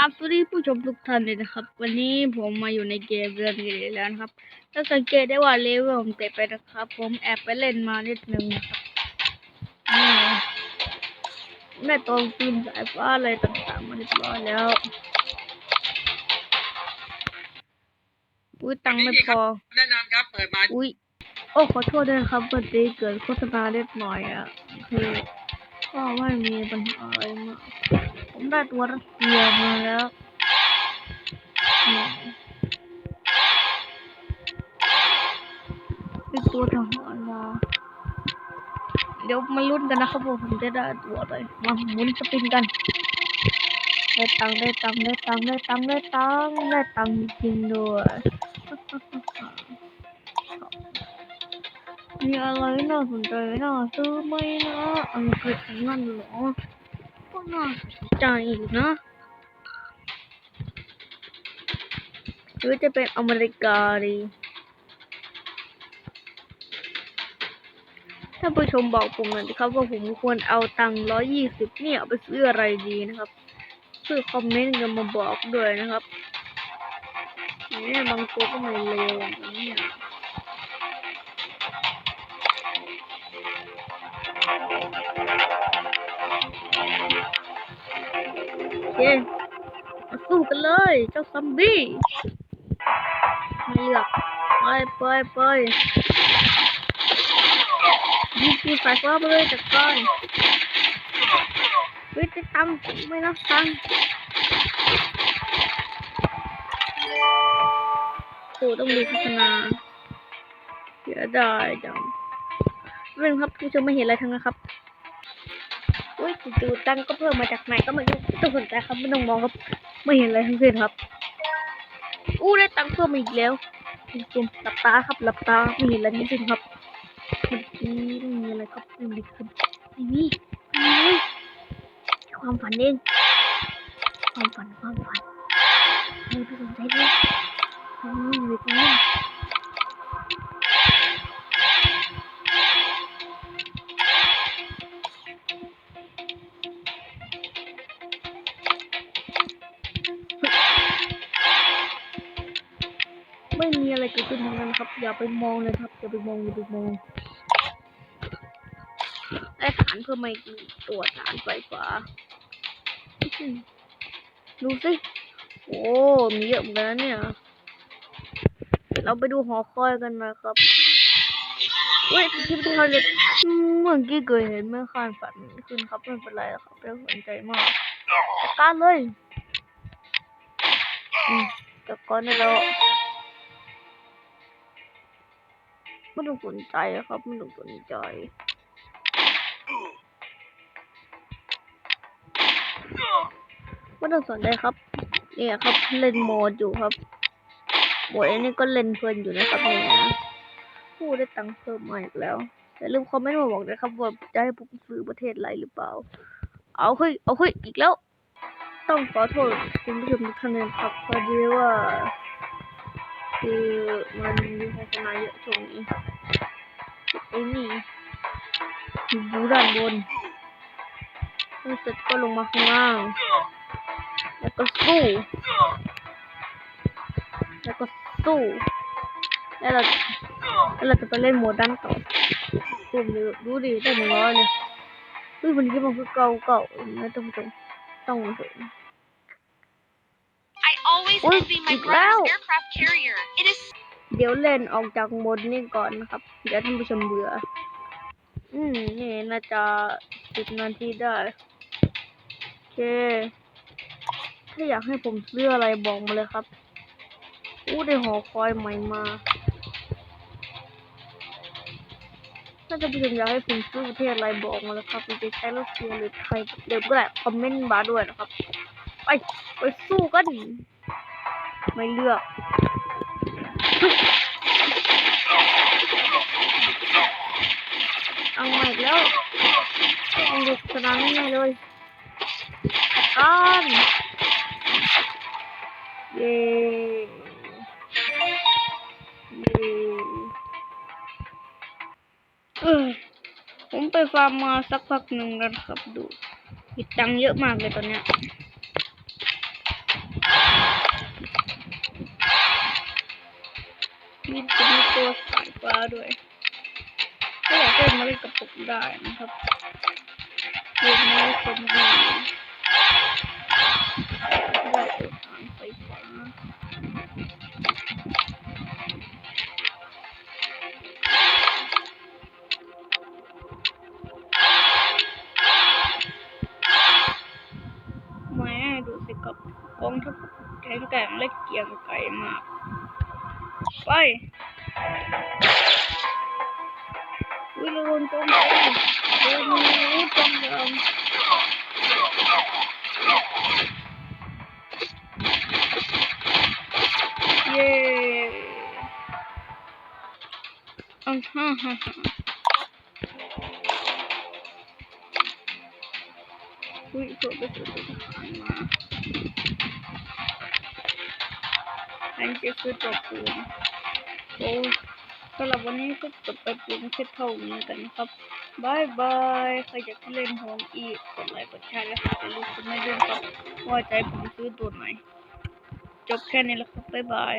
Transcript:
ราบสวัสดีผู้ชมทุกท่านเลยนะครับ วันนี้ผมมาอยู่ในเกมเรื่องนี้แล้วนะครับถ้าสังเกตได้ว่าเลเวลผมเตะไปนะครับ ผมแอบไปเล่นมานิดนึงนะครับนี่ได้ตัวปืนสายฟ้าอะไรต่างๆมาเรียบร้อยแล้วอุ้ยตังค์ไม่พอแนะนำครับเปิดมาอุ้ยโอ้ขอโทษด้วยนะครับเมื่อกี้เกิดโฆษณาเล็กหน่อยอะคือ ก็ไม่มีปัญหาอะไรมากผมได้ตัวรัสเซียมาแล้วอืมเป็นตัวทหารมาเดี๋ยวมาลุ้นกันนะครับว่าผมจะได้ตัวอะไรมาหมุนสปินกันได้ตังค์ได้ตังค์ได้ตังค์ได้ตังค์ได้ตังค์ได้ตังค์จริงๆด้วย มีอะไรน่าสนใจน่าซื้อไหมนะอังกฤษนั่นเหรอ ก็น่าสนใจอยู่นะหรือจะเป็นอเมริกาดีถ้าผู้ชมบอกผมหน่อยนะครับว่าผมควรเอาตังค์ร้อยยี่สิบเนี่ยไปซื้ออะไรดีนะครับช่วยคอมเมนต์กันมาบอกด้วยนะครับเนี่ยบางตัวก็ไม่เลวอย่างนี้เนี่ย โอเคมาสู้กันเลย เจ้าซัมบี้ไม่เลือไปไปไปยิงปืนสายฟ้าไปเลยจัดการเฮ้ยจะตังค์ไม่นับตังโอ้ต้องดูโฆษณาเสียดายจัง เรื่องครับผู้ชมไม่เห็นอะไรทั้งนั้นครับอุ้ยจูตังก็เพิ่มมาจากไหนก็ไม่รู้ต้องสนใจครับไม่ต้องมองครับ ไม่เห็นอะไรทั้งสิ้นครับอู้ได้ตังเพิ่มอีกแล้วจุ่มหลับตาครับหลับตาไม่เห็นอะไรทั้งสิ้นครับเมื่อกี้ไม่มีอะไรครับไม่มีขึ้นไม่มีความฝันเองความฝันความฝันไม่ไปสนใจเลยไม่มีอยู่ตรงนี้ ไม่มีอะไรเกิดขึ้นทั้งนั้นครับ อย่าไปมองเลยครับอย่าไปมองอย่าไปมองได้ฐานเพิ่มมาอีกหนึ่ตัวฐานไฟฟ้าดูสิโอ้มีเยอะเหมือนกันเนี่ย เราไปดูหอคอยกันนะครับเว้ยที่ที่เขาเล็กเมื่อกี้เคยเห็นเมื่อคานฝันขึ้นครับไม่เป็นไรครับไม่ต้องสนใจมากจัดการเลยอืมจัดการไไม่ต้องสนใจอะครับไม่ต้องสนใจไม่ต้องสนใจครับ เนี่ยครับเล่นโมดอยู่ครับโมดอันนี้ก็เล่นเพลินอยู่นะครับเนี่ยพูดได้ตังค์เพิ่มมาอีกแล้วแต่ลืมคอมเมนต์มาบอกนะครับว่าจะให้ผมซื้อประเทศอะไรหรือเปล่า เอาเฮ้ยเอาเฮ้ยอีกแล้ว ต้องขอโทษคุณผู้ชมทุกท่านเลยครับพอดีว่า คือมันมีโฆษณาเยอะช่วงนี้ไอ้นี่อยู่บูด้านบนแล้วเสร็จก็ลงมาข้างล่าง แล้วก็สู้ แล้วก็สู้ แล้วเราแล้วเราจะไปเล่นโหมดด้านต่อดูดิดูดิได้หนึ่งร้อยเลยเฮ้ยวันนี้มันคือเก่าเก่านะต้องต้องต้องถึง I always Ui, envy my ịt brother's lao. aircraft carrier. It is เดี๋ยวเล่นออกจากโหมดนี้ก่อนนะครับ เดี๋ยวท่านผู้ชมเบื่อ อืม นี่น่าจะสิบนาทีได้ โอเค ถ้าอยากให้ผมซื้ออะไรบอกมาเลยครับ อู้ได้หอคอยใหม่มา ถ้าท่านผู้ชมอยากให้ผมซื้อประเทศอะไรบอกมาเลยครับผมจะใช้รัสเซียหรือไทยเดี๋ยวก็ได้คอมเมนต์มาด้วยนะครับ ไปไปสู้กัน ไม่เลือกเอาใหม่แล้วต้องดูสนามแน่ๆเลยจัดการเย้เย้เออผมไปฟาร์มมาสักพักหนึ่งแล้วครับดูมีตังเยอะมากเลยตอนเนี้ย ด้วยถ้าอยากเล่นมาเล่นกับผมได้นะครับเล่นมาเล่นคนดีได้เปิดทางไฟฟ้าแม่ดูสิกับกองทัพแข็งแกร่งและเกียงไกรมาก ไปวิลรุนโจมตีเดินมีอาวุ ธจำยำเย้อังฮ่าฮ่าฮ่าอุ้ยโผล่ไปสู่ทหารมาอันจะคือตัวปูนโอ้สำหรับวันนี้ก็จบไปเพียงแค่เท่านี้กันนะครับบายบายใครอยากเล่นโฮมอีกกดไลค์กดแชร์และฝากกดรูปไม่ด้วยครับว่าใจผมซื้อตัวไหน จบแค่นี้แล้วครับบายบาย